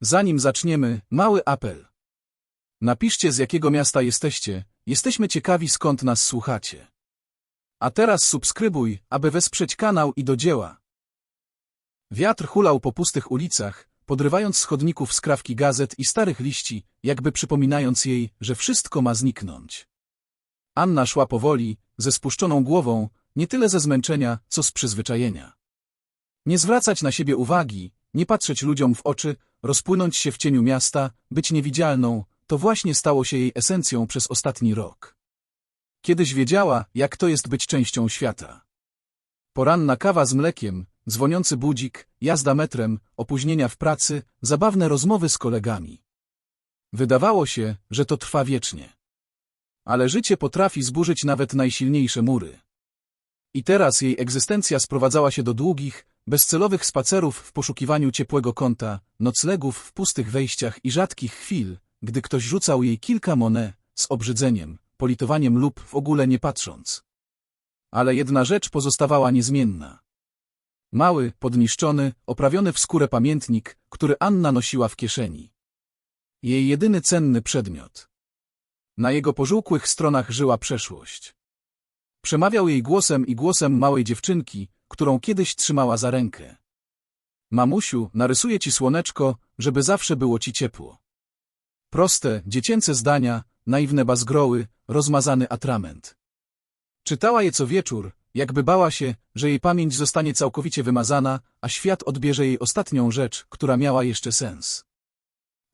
Zanim zaczniemy, mały apel. Napiszcie z jakiego miasta jesteście, jesteśmy ciekawi skąd nas słuchacie. A teraz subskrybuj, aby wesprzeć kanał i do dzieła. Wiatr hulał po pustych ulicach, podrywając z chodników skrawki gazet i starych liści, jakby przypominając jej, że wszystko ma zniknąć. Anna szła powoli, ze spuszczoną głową, nie tyle ze zmęczenia, co z przyzwyczajenia. Nie zwracać na siebie uwagi, nie patrzeć ludziom w oczy, rozpłynąć się w cieniu miasta, być niewidzialną, to właśnie stało się jej esencją przez ostatni rok. Kiedyś wiedziała, jak to jest być częścią świata. Poranna kawa z mlekiem, dzwoniący budzik, jazda metrem, opóźnienia w pracy, zabawne rozmowy z kolegami. Wydawało się, że to trwa wiecznie. Ale życie potrafi zburzyć nawet najsilniejsze mury. I teraz jej egzystencja sprowadzała się do długich, bezcelowych spacerów w poszukiwaniu ciepłego kąta, noclegów w pustych wejściach i rzadkich chwil, gdy ktoś rzucał jej kilka monet, z obrzydzeniem, politowaniem lub w ogóle nie patrząc. Ale jedna rzecz pozostawała niezmienna. Mały, podniszczony, oprawiony w skórę pamiętnik, który Anna nosiła w kieszeni. Jej jedyny cenny przedmiot. Na jego pożółkłych stronach żyła przeszłość. Przemawiał jej głosem i głosem małej dziewczynki, którą kiedyś trzymała za rękę. Mamusiu, narysuję ci słoneczko, żeby zawsze było ci ciepło. Proste, dziecięce zdania, naiwne bazgroły, rozmazany atrament. Czytała je co wieczór, jakby bała się, że jej pamięć zostanie całkowicie wymazana, a świat odbierze jej ostatnią rzecz, która miała jeszcze sens.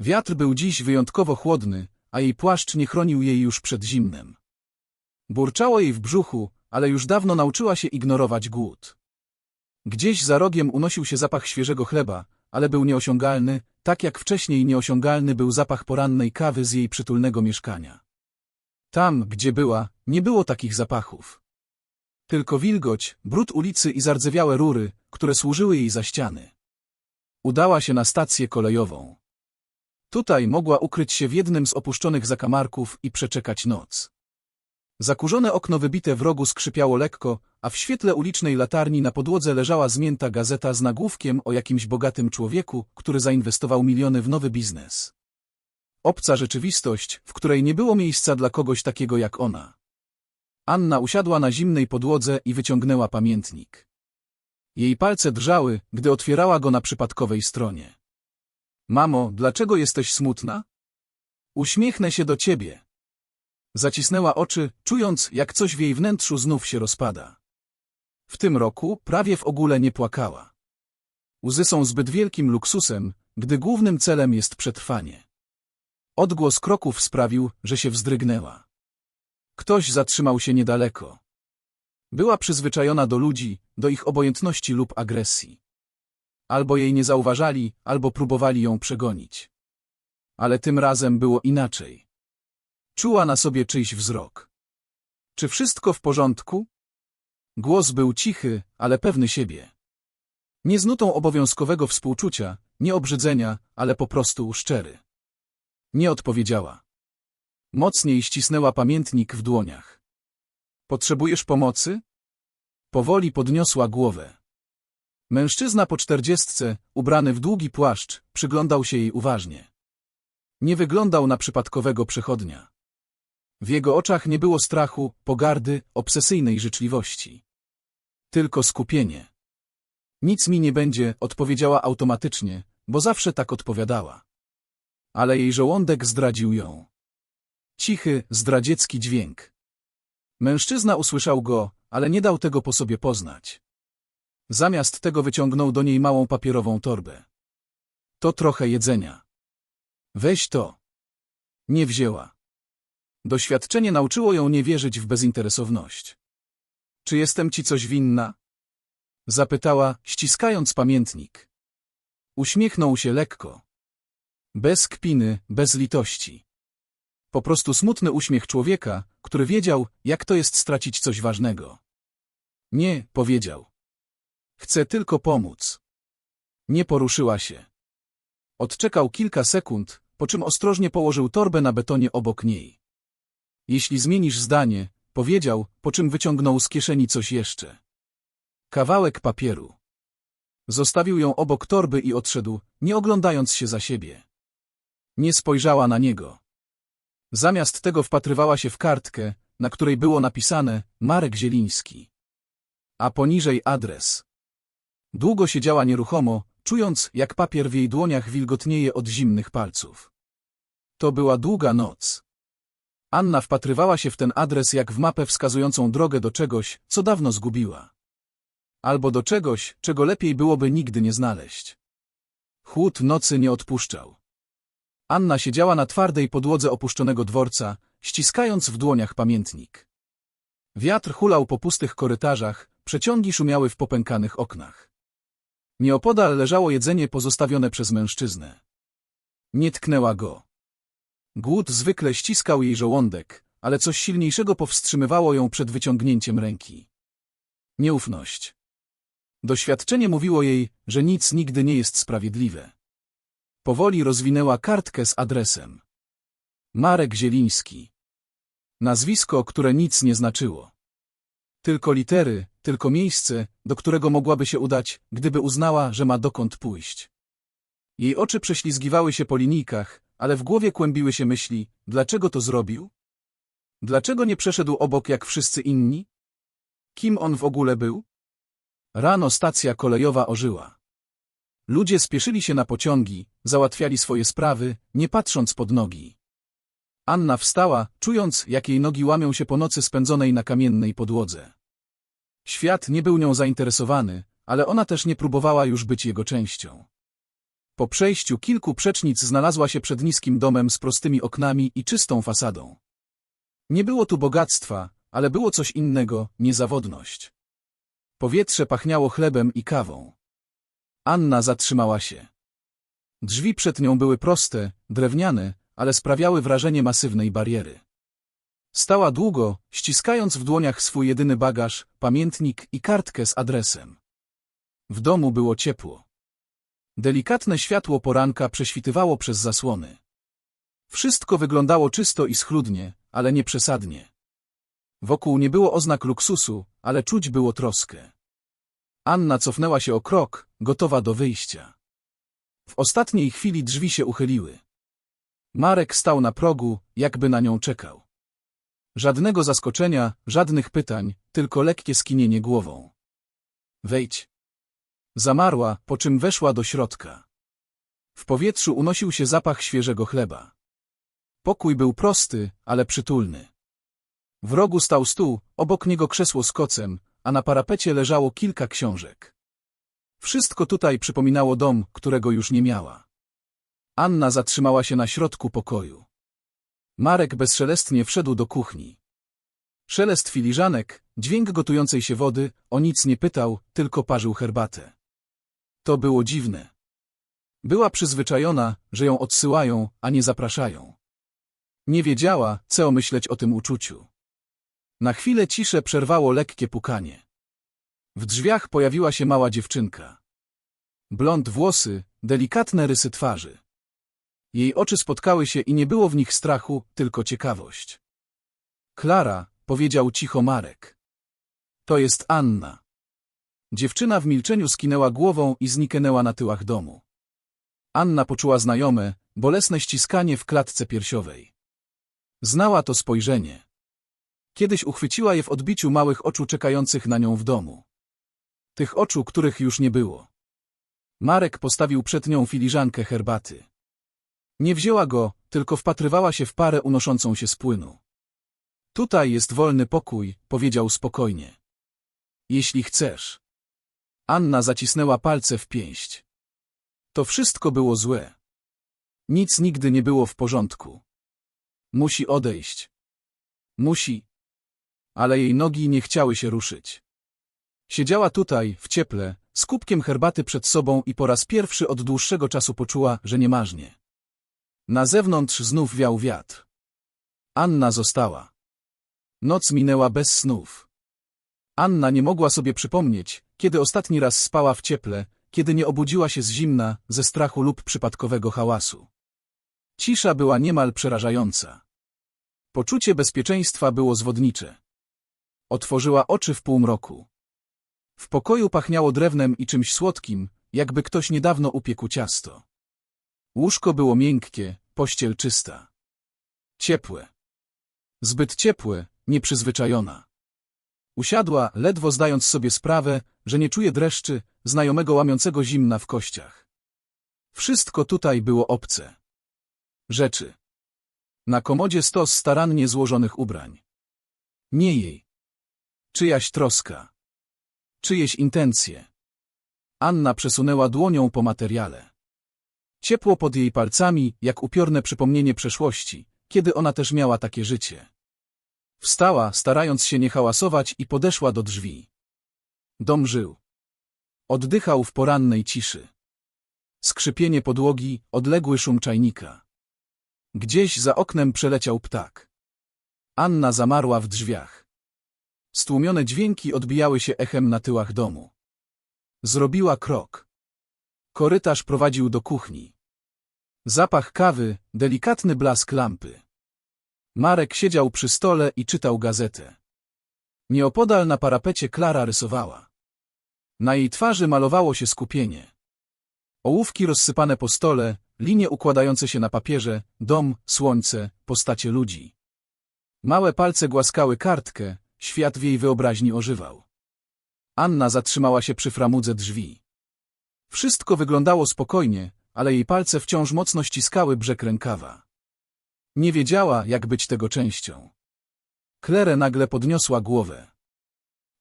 Wiatr był dziś wyjątkowo chłodny, a jej płaszcz nie chronił jej już przed zimnem. Burczało jej w brzuchu, ale już dawno nauczyła się ignorować głód. Gdzieś za rogiem unosił się zapach świeżego chleba, ale był nieosiągalny, tak jak wcześniej nieosiągalny był zapach porannej kawy z jej przytulnego mieszkania. Tam, gdzie była, nie było takich zapachów. Tylko wilgoć, brud ulicy i zardzewiałe rury, które służyły jej za ściany. Udała się na stację kolejową. Tutaj mogła ukryć się w jednym z opuszczonych zakamarków i przeczekać noc. Zakurzone okno wybite w rogu skrzypiało lekko, a w świetle ulicznej latarni na podłodze leżała zmięta gazeta z nagłówkiem o jakimś bogatym człowieku, który zainwestował miliony w nowy biznes. Obca rzeczywistość, w której nie było miejsca dla kogoś takiego jak ona. Anna usiadła na zimnej podłodze i wyciągnęła pamiętnik. Jej palce drżały, gdy otwierała go na przypadkowej stronie. Mamo, dlaczego jesteś smutna? Uśmiechnę się do ciebie. Zacisnęła oczy, czując, jak coś w jej wnętrzu znów się rozpada. W tym roku prawie w ogóle nie płakała. Łzy są zbyt wielkim luksusem, gdy głównym celem jest przetrwanie. Odgłos kroków sprawił, że się wzdrygnęła. Ktoś zatrzymał się niedaleko. Była przyzwyczajona do ludzi, do ich obojętności lub agresji. Albo jej nie zauważali, albo próbowali ją przegonić. Ale tym razem było inaczej. Czuła na sobie czyjś wzrok. Czy wszystko w porządku? Głos był cichy, ale pewny siebie. Nie z nutą obowiązkowego współczucia, nie obrzydzenia, ale po prostu szczery. Nie odpowiedziała. Mocniej ścisnęła pamiętnik w dłoniach. Potrzebujesz pomocy? Powoli podniosła głowę. Mężczyzna po czterdziestce, ubrany w długi płaszcz, przyglądał się jej uważnie. Nie wyglądał na przypadkowego przechodnia. W jego oczach nie było strachu, pogardy, obsesyjnej życzliwości. Tylko skupienie. Nic mi nie będzie, odpowiedziała automatycznie, bo zawsze tak odpowiadała. Ale jej żołądek zdradził ją. Cichy, zdradziecki dźwięk. Mężczyzna usłyszał go, ale nie dał tego po sobie poznać. Zamiast tego wyciągnął do niej małą papierową torbę. To trochę jedzenia. Weź to. Nie wzięła. Doświadczenie nauczyło ją nie wierzyć w bezinteresowność. Czy jestem ci coś winna? Zapytała, ściskając pamiętnik. Uśmiechnął się lekko. Bez kpiny, bez litości. Po prostu smutny uśmiech człowieka, który wiedział, jak to jest stracić coś ważnego. Nie, powiedział. Chcę tylko pomóc. Nie poruszyła się. Odczekał kilka sekund, po czym ostrożnie położył torbę na betonie obok niej. Jeśli zmienisz zdanie, powiedział, po czym wyciągnął z kieszeni coś jeszcze. Kawałek papieru. Zostawił ją obok torby i odszedł, nie oglądając się za siebie. Nie spojrzała na niego. Zamiast tego wpatrywała się w kartkę, na której było napisane Marek Zieliński. A poniżej adres. Długo siedziała nieruchomo, czując, jak papier w jej dłoniach wilgotnieje od zimnych palców. To była długa noc. Anna wpatrywała się w ten adres jak w mapę wskazującą drogę do czegoś, co dawno zgubiła. Albo do czegoś, czego lepiej byłoby nigdy nie znaleźć. Chłód nocy nie odpuszczał. Anna siedziała na twardej podłodze opuszczonego dworca, ściskając w dłoniach pamiętnik. Wiatr hulał po pustych korytarzach, przeciągi szumiały w popękanych oknach. Nieopodal leżało jedzenie pozostawione przez mężczyznę. Nie tknęła go. Głód zwykle ściskał jej żołądek, ale coś silniejszego powstrzymywało ją przed wyciągnięciem ręki. Nieufność. Doświadczenie mówiło jej, że nic nigdy nie jest sprawiedliwe. Powoli rozwinęła kartkę z adresem. Marek Zieliński. Nazwisko, które nic nie znaczyło. Tylko litery, tylko miejsce, do którego mogłaby się udać, gdyby uznała, że ma dokąd pójść. Jej oczy prześlizgiwały się po linijkach, ale w głowie kłębiły się myśli, dlaczego to zrobił? Dlaczego nie przeszedł obok jak wszyscy inni? Kim on w ogóle był? Rano stacja kolejowa ożyła. Ludzie spieszyli się na pociągi, załatwiali swoje sprawy, nie patrząc pod nogi. Anna wstała, czując, jak jej nogi łamią się po nocy spędzonej na kamiennej podłodze. Świat nie był nią zainteresowany, ale ona też nie próbowała już być jego częścią. Po przejściu kilku przecznic znalazła się przed niskim domem z prostymi oknami i czystą fasadą. Nie było tu bogactwa, ale było coś innego, niezawodność. Powietrze pachniało chlebem i kawą. Anna zatrzymała się. Drzwi przed nią były proste, drewniane, ale sprawiały wrażenie masywnej bariery. Stała długo, ściskając w dłoniach swój jedyny bagaż, pamiętnik i kartkę z adresem. W domu było ciepło. Delikatne światło poranka prześwitywało przez zasłony. Wszystko wyglądało czysto i schludnie, ale nie przesadnie. Wokół nie było oznak luksusu, ale czuć było troskę. Anna cofnęła się o krok, gotowa do wyjścia. W ostatniej chwili drzwi się uchyliły. Marek stał na progu, jakby na nią czekał. Żadnego zaskoczenia, żadnych pytań, tylko lekkie skinienie głową. Wejdź. Zamarła, po czym weszła do środka. W powietrzu unosił się zapach świeżego chleba. Pokój był prosty, ale przytulny. W rogu stał stół, obok niego krzesło z kocem, a na parapecie leżało kilka książek. Wszystko tutaj przypominało dom, którego już nie miała. Anna zatrzymała się na środku pokoju. Marek bezszelestnie wszedł do kuchni. Szelest filiżanek, dźwięk gotującej się wody, o nic nie pytał, tylko parzył herbatę. To było dziwne. Była przyzwyczajona, że ją odsyłają, a nie zapraszają. Nie wiedziała, co myśleć o tym uczuciu. Na chwilę ciszę przerwało lekkie pukanie. W drzwiach pojawiła się mała dziewczynka. Blond włosy, delikatne rysy twarzy. Jej oczy spotkały się i nie było w nich strachu, tylko ciekawość. Klara, powiedział cicho Marek. To jest Anna. Dziewczyna w milczeniu skinęła głową i zniknęła na tyłach domu. Anna poczuła znajome, bolesne ściskanie w klatce piersiowej. Znała to spojrzenie. Kiedyś uchwyciła je w odbiciu małych oczu czekających na nią w domu. Tych oczu, których już nie było. Marek postawił przed nią filiżankę herbaty. Nie wzięła go, tylko wpatrywała się w parę unoszącą się z płynu. Tutaj jest wolny pokój, powiedział spokojnie. Jeśli chcesz. Anna zacisnęła palce w pięść. To wszystko było złe. Nic nigdy nie było w porządku. Musi odejść. Musi. Ale jej nogi nie chciały się ruszyć. Siedziała tutaj, w cieple, z kubkiem herbaty przed sobą i po raz pierwszy od dłuższego czasu poczuła, że nie marznie. Na zewnątrz znów wiał wiatr. Anna została. Noc minęła bez snów. Anna nie mogła sobie przypomnieć, kiedy ostatni raz spała w cieple, kiedy nie obudziła się z zimna, ze strachu lub przypadkowego hałasu. Cisza była niemal przerażająca. Poczucie bezpieczeństwa było zwodnicze. Otworzyła oczy w półmroku. W pokoju pachniało drewnem i czymś słodkim, jakby ktoś niedawno upiekł ciasto. Łóżko było miękkie, pościel czysta. Ciepłe. Zbyt ciepłe, nieprzyzwyczajona. Usiadła, ledwo zdając sobie sprawę, że nie czuje dreszczy, znajomego łamiącego zimna w kościach. Wszystko tutaj było obce. Rzeczy. Na komodzie stos starannie złożonych ubrań. Nie jej. Czyjaś troska. Czyjeś intencje. Anna przesunęła dłonią po materiale. Ciepło pod jej palcami, jak upiorne przypomnienie przeszłości, kiedy ona też miała takie życie. Wstała, starając się nie hałasować i podeszła do drzwi. Dom żył. Oddychał w porannej ciszy. Skrzypienie podłogi, odległy szum czajnika. Gdzieś za oknem przeleciał ptak. Anna zamarła w drzwiach. Stłumione dźwięki odbijały się echem na tyłach domu. Zrobiła krok. Korytarz prowadził do kuchni. Zapach kawy, delikatny blask lampy. Marek siedział przy stole i czytał gazetę. Nieopodal na parapecie Klara rysowała. Na jej twarzy malowało się skupienie. Ołówki rozsypane po stole, linie układające się na papierze, dom, słońce, postacie ludzi. Małe palce głaskały kartkę, świat w jej wyobraźni ożywał. Anna zatrzymała się przy framudze drzwi. Wszystko wyglądało spokojnie, ale jej palce wciąż mocno ściskały brzeg rękawa. Nie wiedziała, jak być tego częścią. Klere nagle podniosła głowę.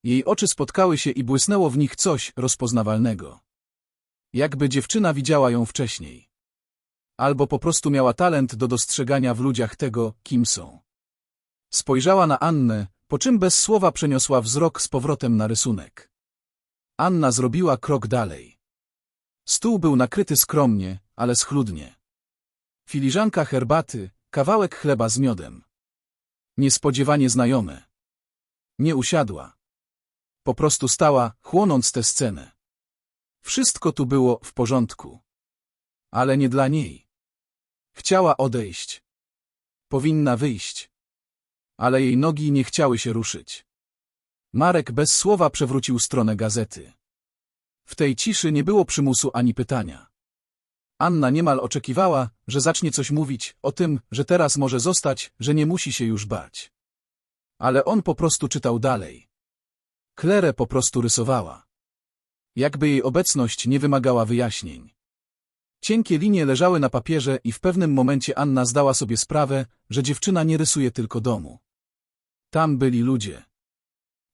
Jej oczy spotkały się i błysnęło w nich coś rozpoznawalnego. Jakby dziewczyna widziała ją wcześniej. Albo po prostu miała talent do dostrzegania w ludziach tego, kim są. Spojrzała na Annę, po czym bez słowa przeniosła wzrok z powrotem na rysunek. Anna zrobiła krok dalej. Stół był nakryty skromnie, ale schludnie. Filiżanka herbaty, kawałek chleba z miodem. Niespodziewanie znajome. Nie usiadła. Po prostu stała, chłonąc tę scenę. Wszystko tu było w porządku. Ale nie dla niej. Chciała odejść. Powinna wyjść. Ale jej nogi nie chciały się ruszyć. Marek bez słowa przewrócił stronę gazety. W tej ciszy nie było przymusu ani pytania. Anna niemal oczekiwała, że zacznie coś mówić o tym, że teraz może zostać, że nie musi się już bać. Ale on po prostu czytał dalej. Klerę po prostu rysowała. Jakby jej obecność nie wymagała wyjaśnień. Cienkie linie leżały na papierze i w pewnym momencie Anna zdała sobie sprawę, że dziewczyna nie rysuje tylko domu. Tam byli ludzie.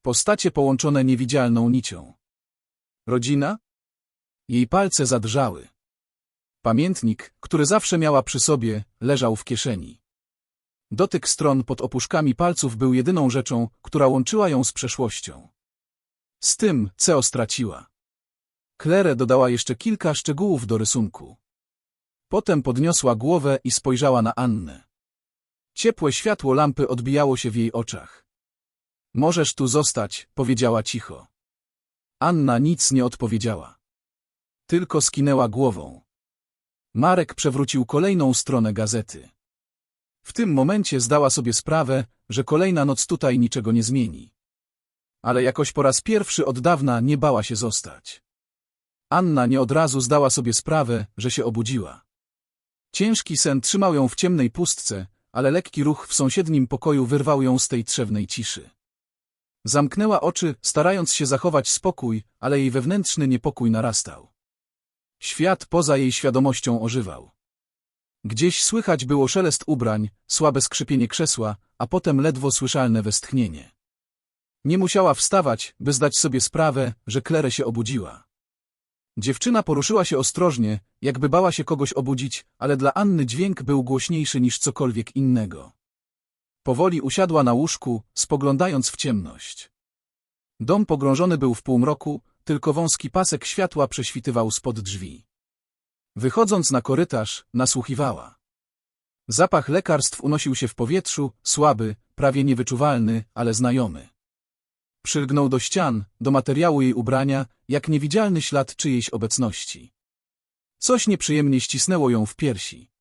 Postacie połączone niewidzialną nicią. Rodzina? Jej palce zadrżały. Pamiętnik, który zawsze miała przy sobie, leżał w kieszeni. Dotyk stron pod opuszkami palców był jedyną rzeczą, która łączyła ją z przeszłością. Z tym, co straciła. Klere dodała jeszcze kilka szczegółów do rysunku. Potem podniosła głowę i spojrzała na Annę. Ciepłe światło lampy odbijało się w jej oczach. Możesz tu zostać, powiedziała cicho. Anna nic nie odpowiedziała. Tylko skinęła głową. Marek przewrócił kolejną stronę gazety. W tym momencie zdała sobie sprawę, że kolejna noc tutaj niczego nie zmieni. Ale jakoś po raz pierwszy od dawna nie bała się zostać. Anna nie od razu zdała sobie sprawę, że się obudziła. Ciężki sen trzymał ją w ciemnej pustce, ale lekki ruch w sąsiednim pokoju wyrwał ją z tej trzewnej ciszy. Zamknęła oczy, starając się zachować spokój, ale jej wewnętrzny niepokój narastał. Świat poza jej świadomością ożywał. Gdzieś słychać było szelest ubrań, słabe skrzypienie krzesła, a potem ledwo słyszalne westchnienie. Nie musiała wstawać, by zdać sobie sprawę, że Klere się obudziła. Dziewczyna poruszyła się ostrożnie, jakby bała się kogoś obudzić, ale dla Anny dźwięk był głośniejszy niż cokolwiek innego. Powoli usiadła na łóżku, spoglądając w ciemność. Dom pogrążony był w półmroku, tylko wąski pasek światła prześwitywał spod drzwi. Wychodząc na korytarz, nasłuchiwała. Zapach lekarstw unosił się w powietrzu, słaby, prawie niewyczuwalny, ale znajomy. Przylgnął do ścian, do materiału jej ubrania, jak niewidzialny ślad czyjejś obecności. Coś nieprzyjemnie ścisnęło ją w piersi.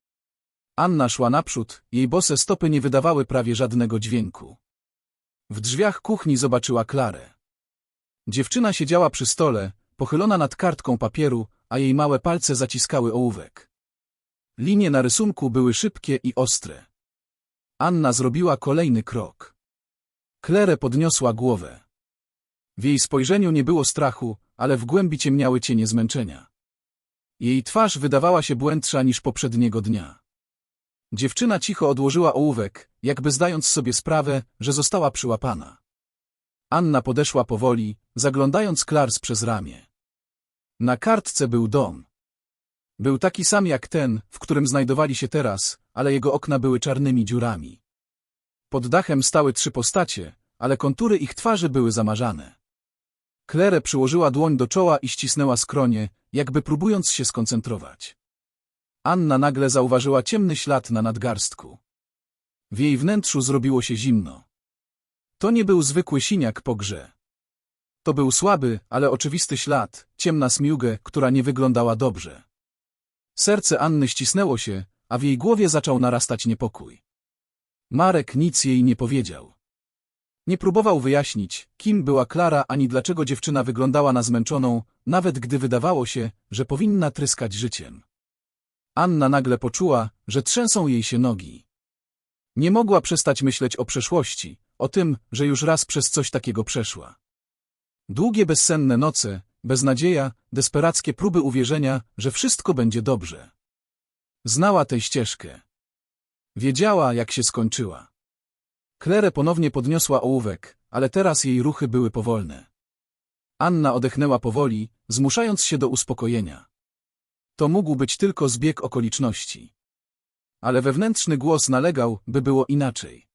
Anna szła naprzód, jej bose stopy nie wydawały prawie żadnego dźwięku. W drzwiach kuchni zobaczyła Klarę. Dziewczyna siedziała przy stole, pochylona nad kartką papieru, a jej małe palce zaciskały ołówek. Linie na rysunku były szybkie i ostre. Anna zrobiła kolejny krok. Klerę podniosła głowę. W jej spojrzeniu nie było strachu, ale w głębi ciemniały cienie zmęczenia. Jej twarz wydawała się błędsza niż poprzedniego dnia. Dziewczyna cicho odłożyła ołówek, jakby zdając sobie sprawę, że została przyłapana. Anna podeszła powoli, zaglądając Klars przez ramię. Na kartce był dom. Był taki sam jak ten, w którym znajdowali się teraz, ale jego okna były czarnymi dziurami. Pod dachem stały trzy postacie, ale kontury ich twarzy były zamarzane. Klere przyłożyła dłoń do czoła i ścisnęła skronie, jakby próbując się skoncentrować. Anna nagle zauważyła ciemny ślad na nadgarstku. W jej wnętrzu zrobiło się zimno. To nie był zwykły siniak po grze. To był słaby, ale oczywisty ślad, ciemna smiugę, która nie wyglądała dobrze. Serce Anny ścisnęło się, a w jej głowie zaczął narastać niepokój. Marek nic jej nie powiedział. Nie próbował wyjaśnić, kim była Klara ani dlaczego dziewczyna wyglądała na zmęczoną, nawet gdy wydawało się, że powinna tryskać życiem. Anna nagle poczuła, że trzęsą jej się nogi. Nie mogła przestać myśleć o przeszłości, o tym, że już raz przez coś takiego przeszła. Długie bezsenne noce, beznadzieja, desperackie próby uwierzenia, że wszystko będzie dobrze. Znała tę ścieżkę. Wiedziała, jak się skończyła. Klerę ponownie podniosła ołówek, ale teraz jej ruchy były powolne. Anna odechnęła powoli, zmuszając się do uspokojenia. To mógł być tylko zbieg okoliczności. Ale wewnętrzny głos nalegał, by było inaczej.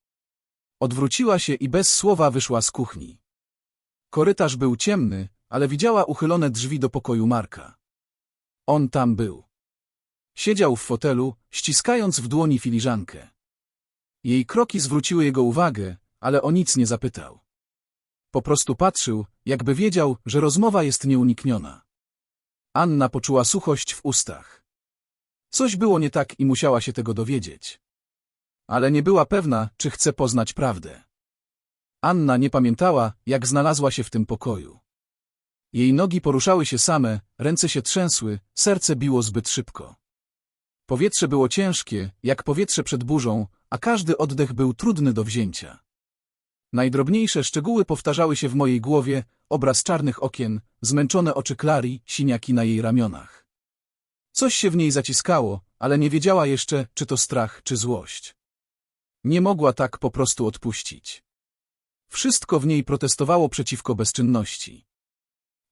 Odwróciła się i bez słowa wyszła z kuchni. Korytarz był ciemny, ale widziała uchylone drzwi do pokoju Marka. On tam był. Siedział w fotelu, ściskając w dłoni filiżankę. Jej kroki zwróciły jego uwagę, ale o nic nie zapytał. Po prostu patrzył, jakby wiedział, że rozmowa jest nieunikniona. Anna poczuła suchość w ustach. Coś było nie tak i musiała się tego dowiedzieć. Ale nie była pewna, czy chce poznać prawdę. Anna nie pamiętała, jak znalazła się w tym pokoju. Jej nogi poruszały się same, ręce się trzęsły, serce biło zbyt szybko. Powietrze było ciężkie, jak powietrze przed burzą, a każdy oddech był trudny do wzięcia. Najdrobniejsze szczegóły powtarzały się w mojej głowie, obraz czarnych okien, zmęczone oczy Klari, siniaki na jej ramionach. Coś się w niej zaciskało, ale nie wiedziała jeszcze, czy to strach, czy złość. Nie mogła tak po prostu odpuścić. Wszystko w niej protestowało przeciwko bezczynności.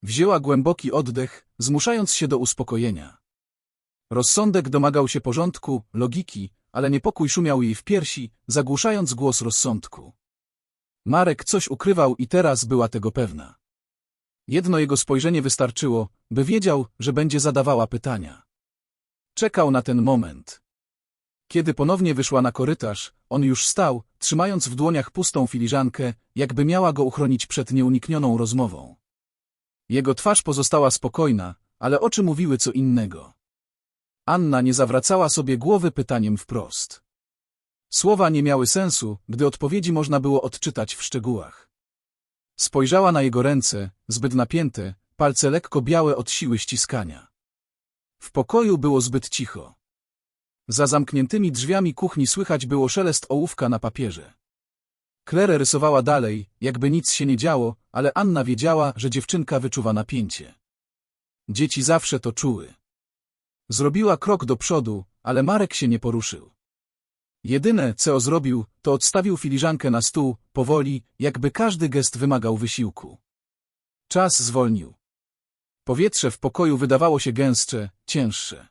Wzięła głęboki oddech, zmuszając się do uspokojenia. Rozsądek domagał się porządku, logiki, ale niepokój szumiał jej w piersi, zagłuszając głos rozsądku. Marek coś ukrywał i teraz była tego pewna. Jedno jego spojrzenie wystarczyło, by wiedział, że będzie zadawała pytania. Czekał na ten moment. Kiedy ponownie wyszła na korytarz, on już stał, trzymając w dłoniach pustą filiżankę, jakby miała go uchronić przed nieuniknioną rozmową. Jego twarz pozostała spokojna, ale oczy mówiły co innego. Anna nie zawracała sobie głowy pytaniem wprost. Słowa nie miały sensu, gdy odpowiedzi można było odczytać w szczegółach. Spojrzała na jego ręce, zbyt napięte, palce lekko białe od siły ściskania. W pokoju było zbyt cicho. Za zamkniętymi drzwiami kuchni słychać było szelest ołówka na papierze. Klere rysowała dalej, jakby nic się nie działo, ale Anna wiedziała, że dziewczynka wyczuwa napięcie. Dzieci zawsze to czuły. Zrobiła krok do przodu, ale Marek się nie poruszył. Jedyne, co zrobił, to odstawił filiżankę na stół, powoli, jakby każdy gest wymagał wysiłku. Czas zwolnił. Powietrze w pokoju wydawało się gęstsze, cięższe.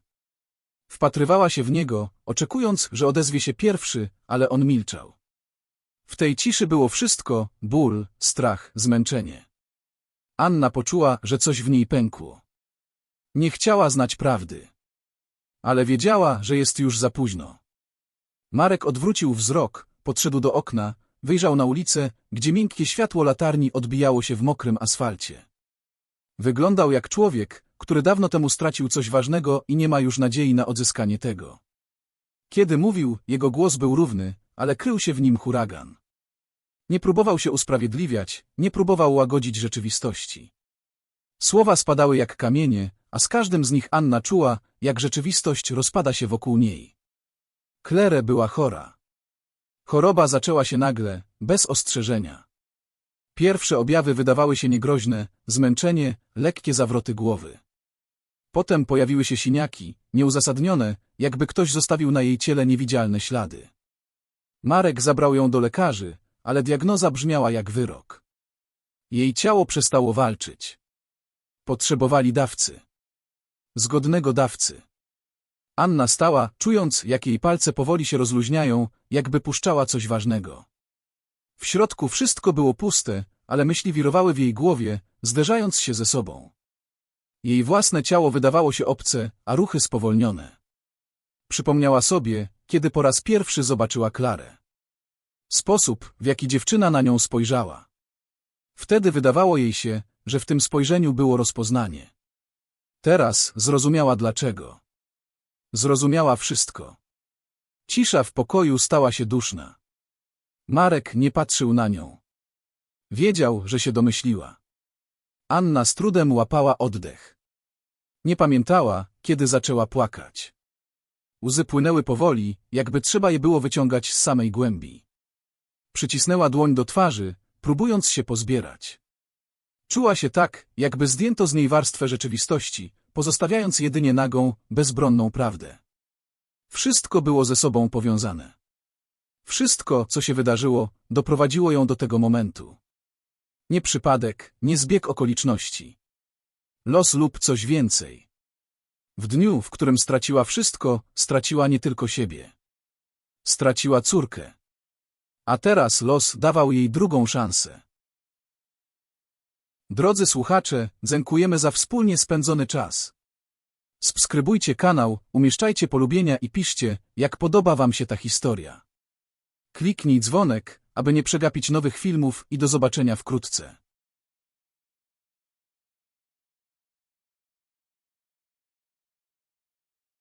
Wpatrywała się w niego, oczekując, że odezwie się pierwszy, ale on milczał. W tej ciszy było wszystko, ból, strach, zmęczenie. Anna poczuła, że coś w niej pękło. Nie chciała znać prawdy. Ale wiedziała, że jest już za późno. Marek odwrócił wzrok, podszedł do okna, wyjrzał na ulicę, gdzie miękkie światło latarni odbijało się w mokrym asfalcie. Wyglądał jak człowiek, który dawno temu stracił coś ważnego i nie ma już nadziei na odzyskanie tego. Kiedy mówił, jego głos był równy, ale krył się w nim huragan. Nie próbował się usprawiedliwiać, nie próbował łagodzić rzeczywistości. Słowa spadały jak kamienie, a z każdym z nich Anna czuła, jak rzeczywistość rozpada się wokół niej. Klere była chora. Choroba zaczęła się nagle, bez ostrzeżenia. Pierwsze objawy wydawały się niegroźne, zmęczenie, lekkie zawroty głowy. Potem pojawiły się siniaki, nieuzasadnione, jakby ktoś zostawił na jej ciele niewidzialne ślady. Marek zabrał ją do lekarzy, ale diagnoza brzmiała jak wyrok. Jej ciało przestało walczyć. Potrzebowali dawcy. Zgodnego dawcy. Anna stała, czując, jak jej palce powoli się rozluźniają, jakby puszczała coś ważnego. W środku wszystko było puste, ale myśli wirowały w jej głowie, zderzając się ze sobą. Jej własne ciało wydawało się obce, a ruchy spowolnione. Przypomniała sobie, kiedy po raz pierwszy zobaczyła Klarę. Sposób, w jaki dziewczyna na nią spojrzała. Wtedy wydawało jej się, że w tym spojrzeniu było rozpoznanie. Teraz zrozumiała dlaczego. Zrozumiała wszystko. Cisza w pokoju stała się duszna. Marek nie patrzył na nią. Wiedział, że się domyśliła. Anna z trudem łapała oddech. Nie pamiętała, kiedy zaczęła płakać. Łzy płynęły powoli, jakby trzeba je było wyciągać z samej głębi. Przycisnęła dłoń do twarzy, próbując się pozbierać. Czuła się tak, jakby zdjęto z niej warstwę rzeczywistości, pozostawiając jedynie nagą, bezbronną prawdę. Wszystko było ze sobą powiązane. Wszystko, co się wydarzyło, doprowadziło ją do tego momentu. Nie przypadek, nie zbieg okoliczności. Los lub coś więcej. W dniu, w którym straciła wszystko, straciła nie tylko siebie. Straciła córkę. A teraz los dawał jej drugą szansę. Drodzy słuchacze, dziękujemy za wspólnie spędzony czas. Subskrybujcie kanał, umieszczajcie polubienia i piszcie, jak podoba Wam się ta historia. Kliknij dzwonek, aby nie przegapić nowych filmów i do zobaczenia wkrótce.